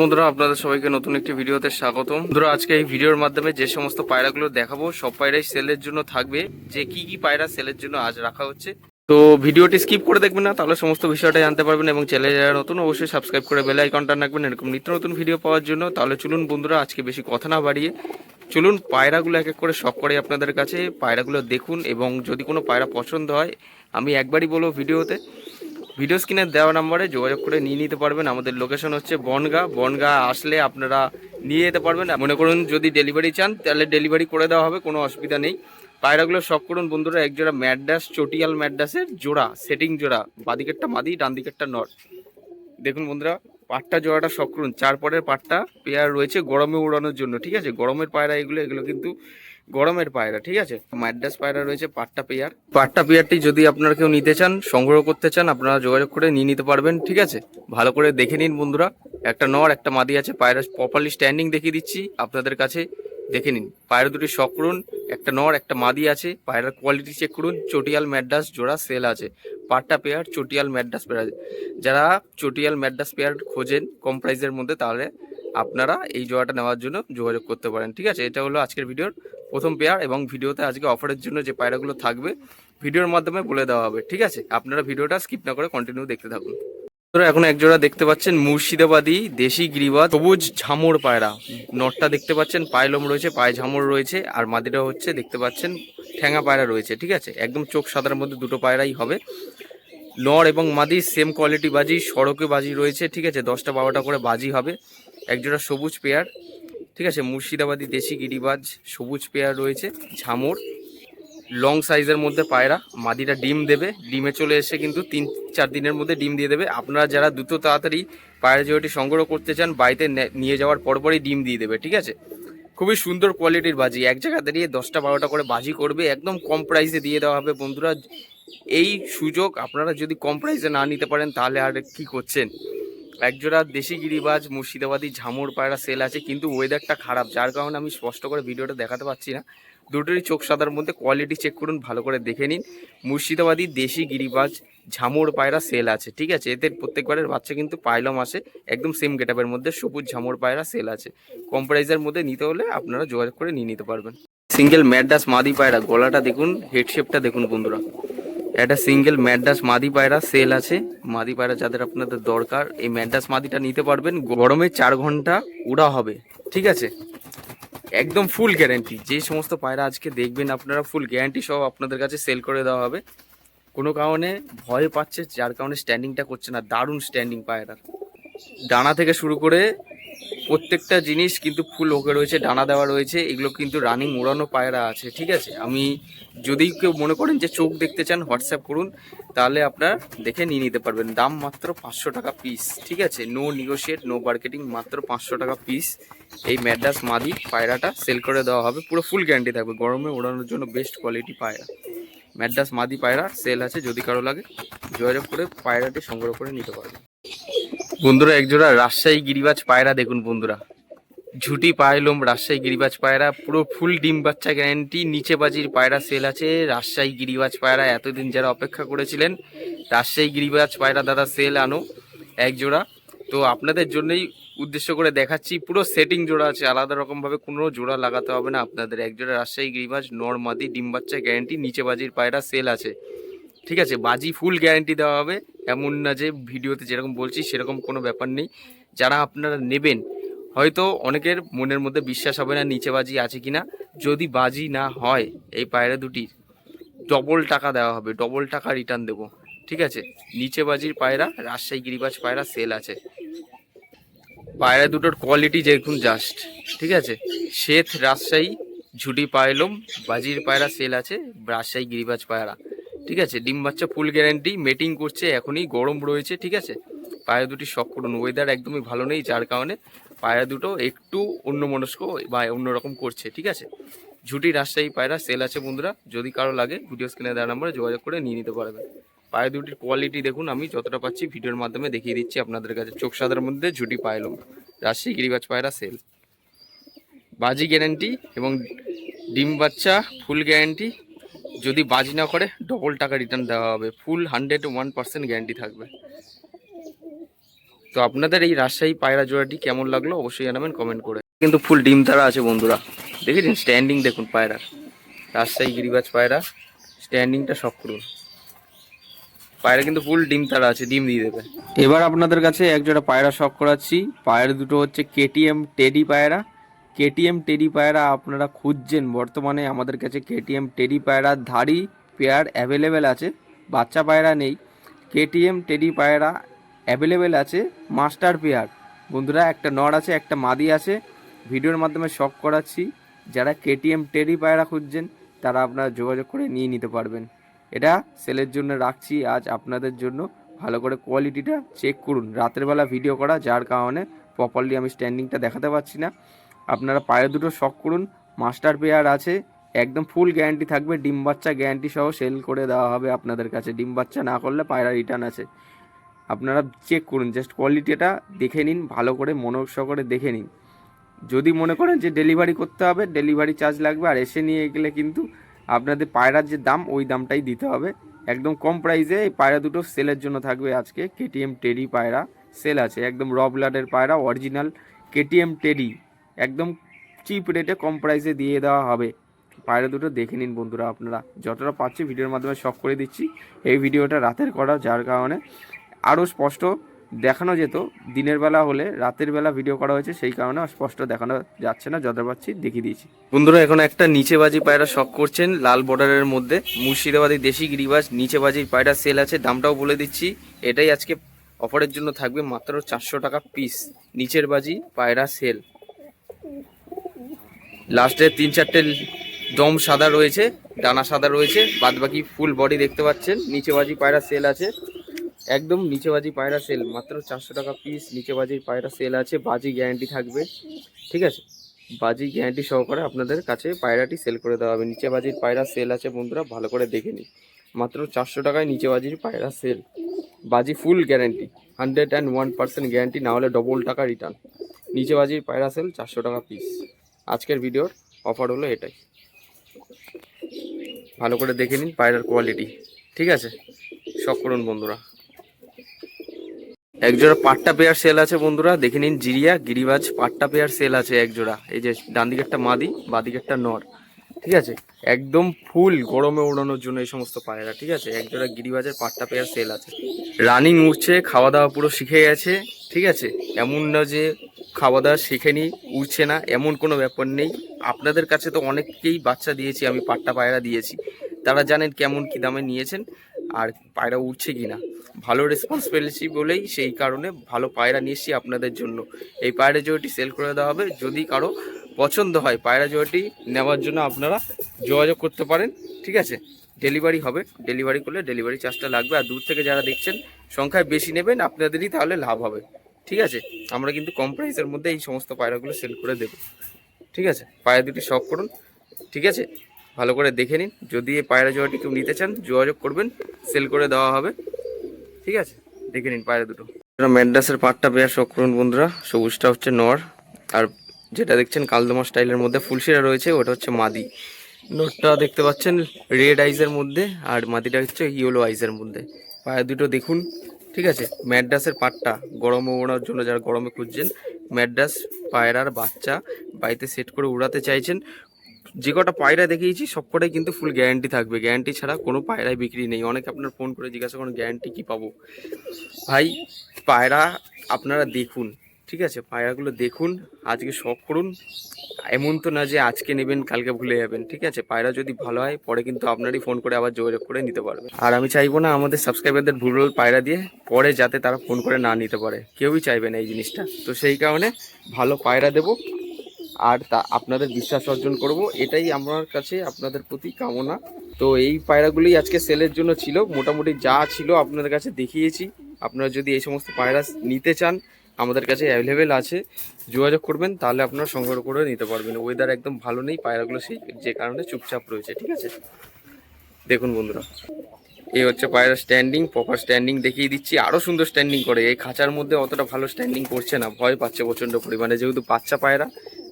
বন্ধুরা, আপনাদের সবাইকে নতুন একটি ভিডিওতে স্বাগতম। বন্ধুরা, আজকে এই ভিডিওর মাধ্যমে যে সমস্ত পায়রাগুলো দেখাবো, সব পায়রাই সেলের জন্য থাকবে। যে কি কি পায়রা সেলের জন্য আজ রাখা হচ্ছে। তো ভিডিওটি স্কিপ করে দেখবেন না, তাহলে সমস্ত বিষয়টা জানতে পারবেন এবং চ্যানেলে যারা নতুন, অবশ্যই সাবস্ক্রাইব করে বেল আইকনটা রাখবেন এরকম নিত্য নতুন ভিডিও পাওয়ার জন্য, তাহলে চলুন বন্ধুরা, আজকে বেশি কথা না বাড়িয়ে চলুন পায়রাগুলো এক এক করে সব করে আপনাদের কাছে, পায়রাগুলো দেখুন এবং যদি কোনো পায়রা পছন্দ হয়, আমি একবারই বলব ভিডিওতে। ভিডিও স্ক্রিনে দেওয়া নাম্বারে যোগাযোগ করে নিয়ে নিতে পারবেন। আমাদের লোকেশন হচ্ছে বনগা। বনগা আসলে আপনারা নিয়ে যেতে পারবেন। মনে করুন যদি ডেলিভারি চান, তাহলে ডেলিভারি করে দেওয়া হবে, কোনো অসুবিধা নেই। পায়রাগুলো শখ করুন বন্ধুরা, এক জোড়া ম্যাডাস চটিয়াল ম্যাডাসের জোড়া, সেটিং জোড়া, বাদিকেরটা মাদি ডান দিকেরটা নর। দেখুন বন্ধুরা, পাটটা, জোড়াটা শখ করুন। চার পরের পাটটা পেয়ার রয়েছে গরমে উড়ানোর জন্য, ঠিক আছে? গরমের পায়রা এগুলো এগুলো কিন্তু গরমের পায়রা, ঠিক আছে? ম্যাডাস পায়রা রয়েছে, পাট্টা পেয়ার। পাট্টা পেয়ারটি যদি আপনারা কেউ নিতে চান, সংগ্রহ করতে চান, আপনারা যোগাযোগ করে নিয়ে নিতে পারবেন, ঠিক আছে? ভালো করে দেখে নিন বন্ধুরা, একটা নর, একটা মাদি আছে, পায়রা প্রপারলি স্ট্যান্ডিং দেখিয়ে দিচ্ছি, আপনাদের কাছে দেখে নিন। পায়রা দুটি শখ করুন, একটা নর, একটা মাদি আছে, পায়রার কোয়ালিটি চেক করুন, চটিয়াল ম্যাড্রাস জোড়া সেল আছে। পাট্টা পেয়ার, চটিয়াল ম্যাডাস পেয়ার যারা চটিয়াল ম্যাডাস পেয়ার খোঁজেন কম প্রাইসের মধ্যে, তাহলে আপনারা এই জোড়াটা নেওয়ার জন্য যোগাযোগ করতে পারেন, ঠিক আছে? এটা হলো আজকের ভিডিওর প্রথম পেয়ার এবং ভিডিওতে আজকে অফারের জন্য যে পায়রাগুলো থাকবে, ভিডিওর মাধ্যমে বলে দেওয়া হবে, ঠিক আছে? আপনারা ভিডিওটা স্কিপ না করে কন্টিনিউ দেখতে থাকুন। এখন এক জোড়া দেখতে পাচ্ছেন মুর্শিদাবাদী দেশি গিরিবাদ সবুজ ঝামর পায়রা। নটটা দেখতে পাচ্ছেন পায়লম রয়েছে, পায়ে ঝামর রয়েছে, আর মাদিটা হচ্ছে দেখতে পাচ্ছেন ঠ্যাঙা পায়রা রয়েছে, ঠিক আছে? একদম চোখ সাদার মধ্যে দুটো পায়রাই হবে। নর এবং মাদি সেম কোয়ালিটি বাজি, সড়কে বাজি রয়েছে, ঠিক আছে? দশটা বারোটা করে বাজি হবে। একজোড়া সবুজ পেয়ার, ঠিক আছে, মুর্শিদাবাদী দেশি গিরিবাজ সবুজ পেয়ার রয়েছে, ঝামর, লং সাইজের মধ্যে পায়রা মাদিটা ডিম দেবে, ডিমে চলে এসে কিন্তু তিন, চার দিনের মধ্যে ডিম দিয়ে দেবে, আপনারা যারা দ্রুত তাড়াতাড়ি পায়রা জোড়াটি সংগ্রহ করতে চান, বাড়িতে নিয়ে যাওয়ার পরপরই ডিম দিয়ে দেবে, ঠিক আছে? খুবই সুন্দর কোয়ালিটির বাজি, এক জায়গা দাঁড়িয়ে দশটা বারোটা করে বাজি করবে, একদম কম প্রাইসে দিয়ে দেওয়া হবে বন্ধুরা। এই সুযোগ আপনারা যদি কম প্রাইসে না নিতে পারেন, তাহলে আর কি করছেন? একজোড়া দেশি গিরিবাজ, মুর্শিদাবাদী ঝামুর পায়রা সেল আছে, কিন্তু ওয়েদারটা খারাপ, যার কারণে আমি স্পষ্ট করে ভিডিওটা দেখাতে পারছি না। দুটোরই চোখ সাদার মধ্যে কোয়ালিটি চেক করুন, ভালো করে দেখে নিন। মুর্শিদাবাদী দেশি গিরিবাজ, ঝামুর পায়রা সেল আছে, ঠিক আছে? এদের প্রত্যেকবারের বাচ্চা কিন্তু পাইলম আসে, একদম সেম গেটআপের মধ্যে সবুজ ঝামুর পায়রা সেল আছে। কম প্রাইসের মধ্যে নিতে হলে আপনারা যোগাযোগ করে নিয়ে নিতে পারবেন। সিঙ্গেল ম্যাডাস মাদি পায়রা, গলাটা দেখুন হেড শেপটা দেখুন বন্ধুরা। একটা সিঙ্গেল ম্যাডাস মাদি পায়রা সেল আছে। মাদি পায়রা যাদের আপনাদের দরকার, এই ম্যাডাস মাদিটা নিতে পারবেন। গরমে চার ঘণ্টা উড়া হবে, ঠিক আছে? একদম ফুল গ্যারান্টি যে সমস্ত পায়রা আজকে দেখবেন আপনারা ফুল গ্যারান্টি সহ আপনাদের কাছে সেল করে দেওয়া হবে। কোনো কারণে ভয় পাচ্ছে, যার কারণে স্ট্যান্ডিংটা করছে না। দারুণ স্ট্যান্ডিং পায়রার। ডানা থেকে শুরু করে প্রত্যেকটা জিনিস কিন্তু ফুল ওকে রয়েছে, ডানা দেওয়া রয়েছে, এগুলো কিন্তু রানিং উড়ানো পায়রা আছে, ঠিক আছে? আমি যদি কেউ মনে করেন যে চোখ দেখতে চান, হোয়াটসঅ্যাপ করুন, তাহলে আপনার দেখে নিয়ে নিতে পারবেন। দাম মাত্র পাঁচশো টাকা পিস ঠিক আছে? নো নিগোশিয়েট নো মার্কেটিং মাত্র পাঁচশো টাকা পিস এই ম্যাডাস মাদি পায়রাটা সেল করে দেওয়া হবে। পুরো ফুল গ্যারান্টি থাকবে। গরমে ওড়ানোর জন্য বেস্ট কোয়ালিটি পায়রা। ম্যাডাস মাদি পায়রা সেল আছে, যদি কারও লাগে, যোগাযোগ করে পায়রাটি সংগ্রহ করে নিতে পারবে বন্ধুরা একজোড়া রাজশাহী গিরিবাজ পায়রা দেখুন বন্ধুরা। ঝুটি পায়লম রাজশাহী গিরিবাজ পায়রা, পুরো ফুল ডিম বাচ্চা গ্যারান্টি নিচে বাজির পায়রা সেল আছে। রাজশাহী গিরিবাজ পায়রা এতদিন যারা অপেক্ষা করেছিলেন, রাজশাহী গিরিবাজ পায়রা দাদা সেল আনো এক জোড়া। তো আপনাদের জন্যই উদ্দেশ্য করে দেখাচ্ছি, পুরো সেটিং জোড়া আছে, আলাদা রকমভাবে কোনো জোড়া লাগাতে হবে না। আপনাদের এক জোড়া রাজশাহী গিরিবাজ নর্মাদি ডিম বাচ্চা গ্যারান্টি নিচে বাজির পায়রা সেল আছে। ঠিক আছে, বাজি ফুল গ্যারান্টি দেওয়া হবে। এমন না যে ভিডিওতে যেরকম বলছি, সেরকম কোনো ব্যাপার নেই। যারা আপনারা নেবেন, হয়তো অনেকের মনের মধ্যে বিশ্বাস হবে না নিচে বাজি আছে কি না যদি বাজি না হয় এই পায়রা দুটির ডবল টাকা দেওয়া হবে ডবল টাকা রিটার্ন দেবো। ঠিক আছে, নিচে বাজির পায়রা, রাজশাহী গিরিবাজ পায়রা সেল আছে। পায়রা দুটোর কোয়ালিটি যেরকম জাস্ট ঠিক আছে? শ্বেত রাজশাহী ঝুটি পায়লম, বাজির পায়রা সেল আছে, রাজশাহী গিরিবাজ পায়রা। ঠিক আছে? ডিম বাচ্চা ফুল গ্যারান্টি মেটিং করছে, এখনই গরম রয়েছে, ঠিক আছে? পায়রা দুটি শখ করুন ওয়েদার একদমই ভালো নেই, যার কারণে পায়রা দুটো একটু অন্যমনস্ক বা অন্যরকম করছে, ঠিক আছে? ঝুটি রাজশাহী পায়রা সেল আছে বন্ধুরা, যদি কারও লাগে ভিডিও স্ক্রিনে দেওয়া নাম্বারে যোগাযোগ করে নিয়ে নিতে পারবেন। পায়রা দুটির কোয়ালিটি দেখুন, আমি যতটা পাচ্ছি ভিডিওর মাধ্যমে দেখিয়ে দিচ্ছি আপনাদের কাছে। চোখ সাদার মধ্যে ঝুটি পায়লম রাজশাহী গিরিবাজ পায়রা সেল বাজি গ্যারেন্টি এবং ডিম বাচ্চা ফুল গ্যারান্টি যদি বাজি না করে ডবল টাকা রিটার্ন দেওয়া হবে। Full hundred one percent guarantee থাকবে। তো আপনাদের এই রাজশাহী পায়রা জোড়াটি কেমন লাগল অবশ্যই জানাবেন কমেন্ট করে। কিন্তু ফুল ডিম তারা আছে বন্ধুরা। দেখেছেন? স্ট্যান্ডিং দেখুন পায়রার রাজশাহী গিরিবাজ পায়রা। স্ট্যান্ডিংটা সব করুন পায়রা কিন্তু ফুল ডিম তারা আছে, ডিম দিয়ে দেবে। এবার আপনাদের কাছে এক জোড়া পায়রা শখ করাচ্ছি। পায়রা দুটো হচ্ছে কেটিএম টেডি পায়রা। কেটিএম টেডি পায়রা আপনারা খুঁজছেন, বর্তমানে আমাদের কাছে কেটিএম টেডি পায়রার ধাড়ি পেয়ার অ্যাভেলেবেল আছে, বাচ্চা পায়রা নেই। কেটিএম টেডি পায়রা অ্যাভেলেবেল আছে মাস্টার পেয়ার বন্ধুরা, একটা নর আছে, একটা মাদি আছে। ভিডিওর মাধ্যমে শখ করাচ্ছি। যারা কেটিএম টেডি পায়রা খুঁজছেন, তারা আপনারা যোগাযোগ করে নিয়ে নিতে পারবেন। এটা সেলের জন্য রাখছি, আজ আপনাদের জন্য। ভালো করে কোয়ালিটিটা চেক করুন। রাতের বেলা ভিডিও করা, যার কারণে প্রপারলি আমি স্ট্যান্ডিংটা দেখাতে পারছি না। আপনারা পায়ে দুটো শখ করুন, মাস্টার পেয়ার আছে, একদম ফুল গ্যারান্টি থাকবে, ডিম বাচ্চা গ্যারান্টি সহ সেল করে দেওয়া হবে আপনাদের কাছে। ডিম বাচ্চা না করলে পায়রা রিটার্ন আছে। আপনারা চেক করুন জাস্ট কোয়ালিটিটা দেখে নিন, ভালো করে মনোযোগ করে দেখে নিন। যদি মনে করেন যে ডেলিভারি করতে হবে ডেলিভারি চার্জ লাগবে, আর এসে নিয়ে গেলে কিন্তু আপনাদের পায়রার যে দাম, ওই দামটাই দিতে হবে। একদম কম প্রাইসে এই পায়রা দুটো সেলের জন্য থাকবে আজকে কেটিএম টেডি পায়রা। সেল আছে, একদম র ব্লাডের পায়রা অরিজিনাল কেটিএম টেডি একদম চিপ রেটে কম প্রাইসে দিয়ে দেওয়া হবে। পায়রা দুটো দেখে নিন বন্ধুরা আপনারা। যতটা পাচ্ছি ভিডিওর মাধ্যমে শখ করে দিচ্ছি। এই ভিডিওটা রাতের করা, যার কারণে আরও স্পষ্ট দেখানো যেত। দিনের বেলা হলে রাতের বেলা ভিডিও করা হয়েছে, সেই কারণে স্পষ্ট দেখানো যাচ্ছে না, যতটা পাচ্ছি দেখিয়ে দিয়েছি। বন্ধুরা, এখন একটা নিচেবাজি পায়রা শখ করছেন, লাল বর্ডারের মধ্যে। মুর্শিদাবাদী দেশি গিরিবাজ নিচেবাজির পায়রা সেল আছে। দামটাও বলে দিচ্ছি, এটাই আজকে অফারের জন্য থাকবে মাত্র চারশো টাকা পিস নিচের বাজি পায়রা সেল লাস্টে তিন চারটে দম সাদা রয়েছে, ডানা সাদা রয়েছে বাদ বাকি ফুল বডি দেখতে পাচ্ছেন নিচে বাজি পায়রা সেল আছে। একদম নিচে বাজি পায়রা সেল মাত্র চারশো টাকা পিস নিচে বাজির পায়রা সেল আছে, বাজি গ্যারান্টি থাকবে, ঠিক আছে? বাজি গ্যারান্টি সহকারে আপনাদের কাছে পায়রাটি সেল করে দেওয়া হবে। নিচে বাজির পায়রা সেল আছে বন্ধুরা, ভালো করে দেখে নিন। মাত্র চারশো টাকায় নিচে বাজির পায়রা সেল বাজি full guarantee hundred and one percent guarantee না হলে ডবল টাকা রিটার্ন নিচে বাজির পায়রা সেল চারশো টাকা পিস আজকের ভিডিওর অফার হলো এটাই। ভালো করে দেখে নিন পায়রার কোয়ালিটি ঠিক আছে? শখ করুন বন্ধুরা। একজোড়া পাট্টা পেয়ার সেল আছে বন্ধুরা, দেখে নিন জিরিয়া, গিরিবাজ পাট্টা পেয়ার সেল আছে একজোড়া। এই যে ডান দিকে একটা মাদি বাদিকে একটা নর, ঠিক আছে? একদম ফুল গরমে ওড়ানোর জন্য এই সমস্ত পায়রা, ঠিক আছে? একজোড়া গিরিবাজের পাট্টা পেয়ার সেল আছে। রানিং উঠছে, খাওয়া দাওয়া পুরো শিখে গেছে, ঠিক আছে? এমন না যে খাওয়া দাওয়া শেখেনি উঠছে না, এমন কোনো ব্যাপার নেই। আপনাদের কাছে তো অনেককেই বাচ্চা দিয়েছি, আমি পাট্টা পায়রা দিয়েছি। তারা জানেন কেমন কী দামে নিয়েছেন, আর পায়রা উঠছে কি না। ভালো রেসপন্স পেয়েছি বলেই সেই কারণে ভালো পায়রা নিয়ে এসেছি আপনাদের জন্য। এই পায়রা জোড়াটি সেল করে দেওয়া হবে। যদি কারও পছন্দ হয় পায়রা জোড়াটি নেওয়ার জন্য আপনারা যোগাযোগ করতে পারেন, ঠিক আছে? ডেলিভারি হবে। ডেলিভারি করলে ডেলিভারি চার্জটা লাগবে। আর দূর থেকে যারা দেখছেন, সংখ্যায় বেশি নেবেন, আপনাদেরই তাহলে লাভ হবে। ঠিক আছে? আমরা কিন্তু কম প্রাইসের মধ্যে এই সমস্ত পায়রাগুলো সেল করে দেব। ঠিক আছে? পায়রা দুটি শখ করুন। ঠিক আছে? ভালো করে দেখে নিন। যদি এই পায়রা জোড়াটি কেউ নিতে চান, যোগাযোগ করবেন। সেল করে দেওয়া হবে। ঠিক আছে? দেখে নিন পায়রা দুটো। ম্যাড্রাসের পাটটা পেয়ার শখ করুন বন্ধুরা। সবুজটা হচ্ছে নর। আর যেটা দেখছেন কালদমা স্টাইলের মধ্যে ফুলশিরা রয়েছে, ওটা হচ্ছে মাদি। নোটটা দেখতে পাচ্ছেন রেড আইজের মধ্যে, আর মাদিটা হচ্ছে ইয়েলো আইজের মধ্যে। পায়ে দুটো দেখুন। ঠিক আছে, ম্যাড্রাসের পাটটা গরমে ওড়ানোর জন্য যারা গরমে খুঁজছেন, ম্যাড্রাস পায়রার বাচ্চা বাড়িতে সেট করে উড়াতে চাইছেন, যে কটা পায়রা দেখিয়েছি সবকটাই কিন্তু ফুল গ্যারান্টি থাকবে। গ্যারান্টি ছাড়া কোনো পায়রায় বিক্রি নেই। অনেকে আপনার ফোন করে জিজ্ঞাসা করেন গ্যারান্টি কী পাবো? ভাই, পায়রা আপনারা দেখুন। ঠিক আছে, পায়রাগুলো দেখুন, আজকে শখ করুন। এমন তো না যে আজকে নেবেন, কালকে ভুলে যাবেন, ঠিক আছে? পায়রা যদি ভালো হয়, পরে কিন্তু আপনারই ফোন করে আবার যোগাযোগ করে নিতে পারবে। আর আমি চাইব না আমাদের সাবস্ক্রাইবারদের ভুল ভালো পায়রা দিয়ে, পরে যাতে তারা ফোন করে না নিতে পারে। কেউই চাইবে না এই জিনিসটা। তো সেই কারণে ভালো পায়রা দেবো, আর তা আপনাদের বিশ্বাস অর্জন করব। এটাই আমার কাছে আপনাদের প্রতি কামনা। তো এই পায়রাগুলোই আজকে সেলের জন্য ছিল। মোটামুটি যা ছিল আপনাদের কাছে দেখিয়েছি। আপনারা যদি এই সমস্ত পায়রা নিতে চান আমাদের কাছে অ্যাভেলেবেল আছে। যোগাযোগ করবেন, তাহলে আপনারা সংগ্রহ করে নিতে পারবেন। ওয়েদার একদম ভালো নেই, পায়রাগুলো সেই যে কারণে চুপচাপ রয়েছে, ঠিক আছে? দেখুন বন্ধুরা, এই হচ্ছে পায়রা স্ট্যান্ডিং প্রপার স্ট্যান্ডিং দেখিয়ে দিচ্ছি। আরও সুন্দর স্ট্যান্ডিং করে। এই খাঁচার মধ্যে অতটা ভালো স্ট্যান্ডিং করছে না, ভয় পাচ্ছে প্রচণ্ড পরিমাণে। যেহেতু বাচ্চা পায়রা,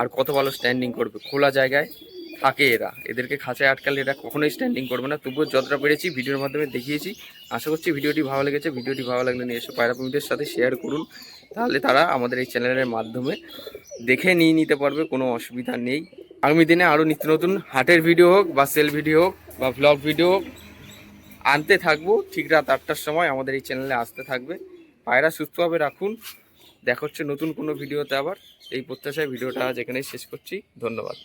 আর কত ভালো স্ট্যান্ডিং করবে? খোলা জায়গায়। থাকে এরা। এদেরকে খাঁচায় আটকালে এরা কখনোই স্ট্যান্ডিং করবে না। তবুও যতটা পেরেছি ভিডিওর মাধ্যমে দেখিয়েছি। আশা করছি ভিডিওটি ভালো লেগেছে। ভিডিওটি ভালো লাগলে নিয়ে এসে পায়রা প্রেমীদের সাথে শেয়ার করুন। তাহলে তারা আমাদের এই চ্যানেলের মাধ্যমে দেখে নিয়ে নিতে পারবে, কোনো অসুবিধা নেই। আগামী দিনে আরও নিত্য নতুন হাটের ভিডিও হোক বা সেল ভিডিও হোক বা ভ্লগ ভিডিও হোক, আনতে থাকব। ঠিক রাত আটটার সময় আমাদের এই চ্যানেলে আসতে থাকবে। পায়রা সুস্থভাবে রাখুন। দেখা হচ্ছে নতুন কোনো ভিডিওতে আবার। এই প্রত্যাশায় ভিডিওটা আজ এখানেই শেষ করছি। ধন্যবাদ।